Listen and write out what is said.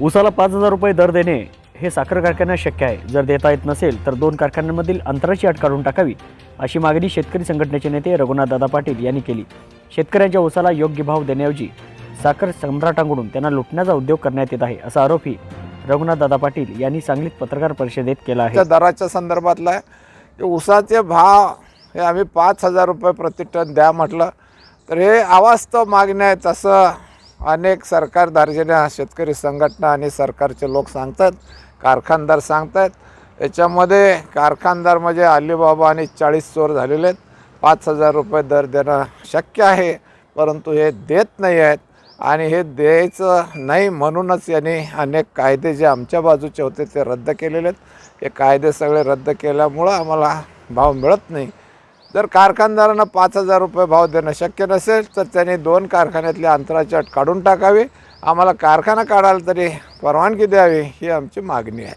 उसाला पाच हजार रुपये दर देणे हे साखर कारखान्यात शक्य आहे. जर देता येत नसेल तर दोन कारखान्यांमधील अंतराची अट काढून टाकावी अशी मागणी शेतकरी संघटनेचे नेते रघुनाथदादा पाटील यांनी केली. शेतकऱ्यांच्या ऊसाला योग्य भाव देण्याऐवजी साखर सम्राटांकडून त्यांना लुटण्याचा उद्योग करण्यात येत आहे असा आरोपही रघुनाथदादा पाटील यांनी सांगलीत पत्रकार परिषदेत केला आहे. दराच्या संदर्भातला आहे. भाव हे आम्ही पाच हजार रुपये प्रतिटन द्या म्हटलं तर हे अवास्तव मागण्या आहेत असं अनेक सरकार दार्जिण्या शेतकरी संघटना आणि सरकारचे लोक सांगतात कारखानदार सांगतात. याच्यामध्ये कारखानदार म्हणजे अलिबाबा आणि चाळीस चोर झालेले आहेत. पाच हजार रुपये दर देणं शक्य आहे परंतु हे देत नाही आहेत. आणि हे द्यायचं नाही म्हणूनच यांनी अनेक कायदे जे आमच्या बाजूचे होते ते रद्द केलेले आहेत. हे कायदे सगळे रद्द केल्यामुळं आम्हाला भाव मिळत नाही. जर कारखानदारांना पाच हजार रुपये भाव देणं शक्य नसेल तर त्यांनी दोन कारखान्यातली अंतराची अट काढून टाकावी. आम्हाला कारखाना काढायला तरी परवानगी द्यावी ही आमची मागणी आहे.